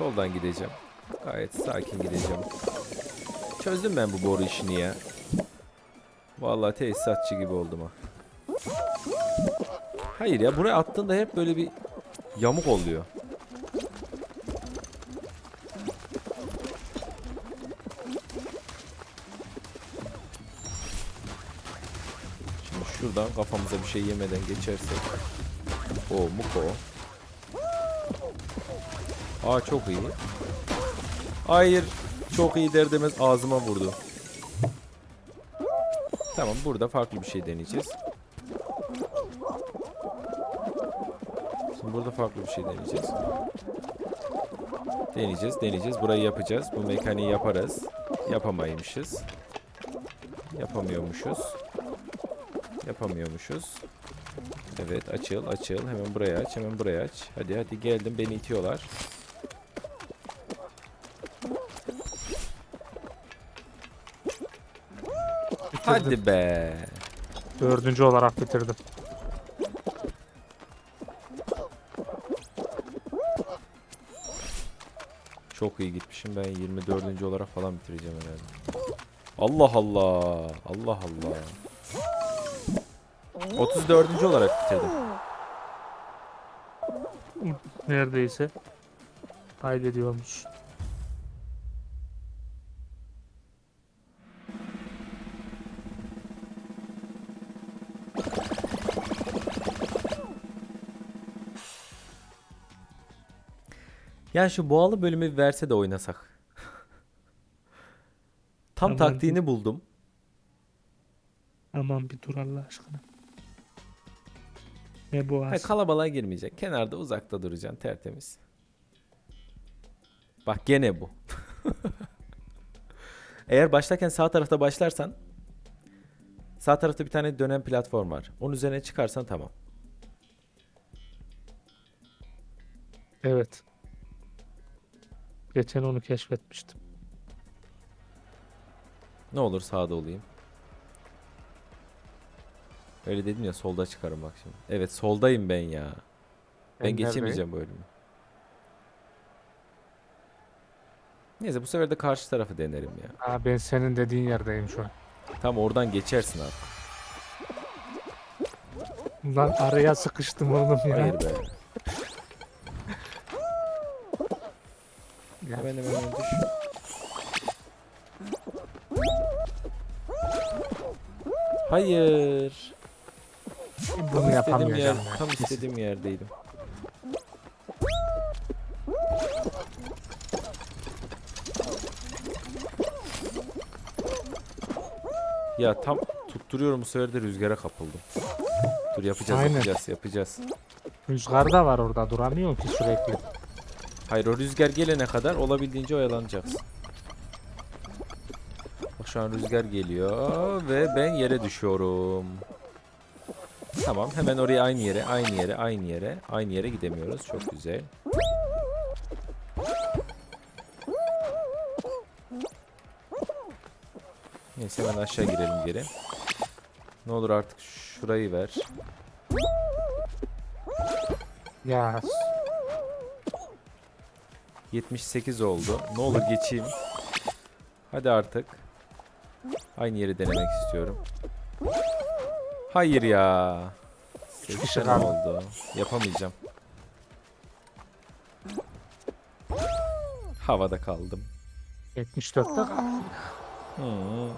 Soldan gideceğim. Gayet sakin gideceğim. Çözdüm ben bu boru işini ya. Vallahi tesisatçı gibi oldum ha. Hayır ya buraya attığında hep böyle bir yamuk oluyor. Şimdi şuradan kafamıza bir şey yemeden geçersek. O muko. Aa çok iyi. Hayır. Çok iyi der demez ağzıma vurdu. Tamam burada farklı bir şey deneyeceğiz. Şimdi burada farklı bir şey deneyeceğiz. Deneyeceğiz, deneyeceğiz. Burayı yapacağız. Bu mekaniği yaparız. Yapamaymışız. Yapamıyormuşuz. Yapamıyormuşuz. Evet açıl açıl. Hemen buraya aç. Hemen buraya aç. Hadi hadi geldim. Beni itiyorlar. Hadi be. Dördüncü olarak bitirdim. Çok iyi gitmişim. Ben 24. olarak falan bitireceğim herhalde. Allah Allah. Allah Allah. 34. olarak bitirdim. Neredeyse. Kaydediyormuş. Yani şu boğalı bölümü verse de oynasak. Tam Tamam. taktiğini buldum. Aman bir dur Allah aşkına. Ne bu Ha, az? kalabalığa girmeyecek. Kenarda uzakta duracaksın tertemiz. Bak gene bu. Eğer başlarken sağ tarafta başlarsan sağ tarafta bir tane dönen platform var. Onun üzerine çıkarsan tamam. Evet. Geçen onu keşfetmiştim. Ne olur sağda olayım. Öyle dedim ya solda çıkarım bak şimdi. Evet soldayım ben ya. Ben, Ben geçemeyeceğim bu bölümü. Neyse bu sefer de karşı tarafı denerim ya. Ha, ben senin dediğin yerdeyim şu an. Tam oradan geçersin abi. Lan araya sıkıştım oğlum ya. Hayır be. Hemen hemen hemen düş. Hayır. Tam Bunu istediğim yer, ya. tam istediğim yerdeydim. Ya tam tutturuyorum bu sefer de rüzgara kapıldım. Dur yapacağız Aynen. yapacağız yapacağız. Rüzgar da var orada duramıyor ki sürekli. Hayır o rüzgar gelene kadar olabildiğince oyalanacaksın. Bak şu an rüzgar geliyor ve ben yere düşüyorum. Tamam hemen oraya aynı yere aynı yere aynı yere aynı yere gidemiyoruz. Çok güzel. Neyse hemen aşağı girelim geri. Ne olur artık şurayı ver. Ya 78 oldu. Ne olur geçeyim. Hadi artık. Aynı yeri denemek istiyorum. Hayır ya. kişi 80 kaldı. oldu. Yapamayacağım. Havada kaldım. 74'te kaldı. Hı.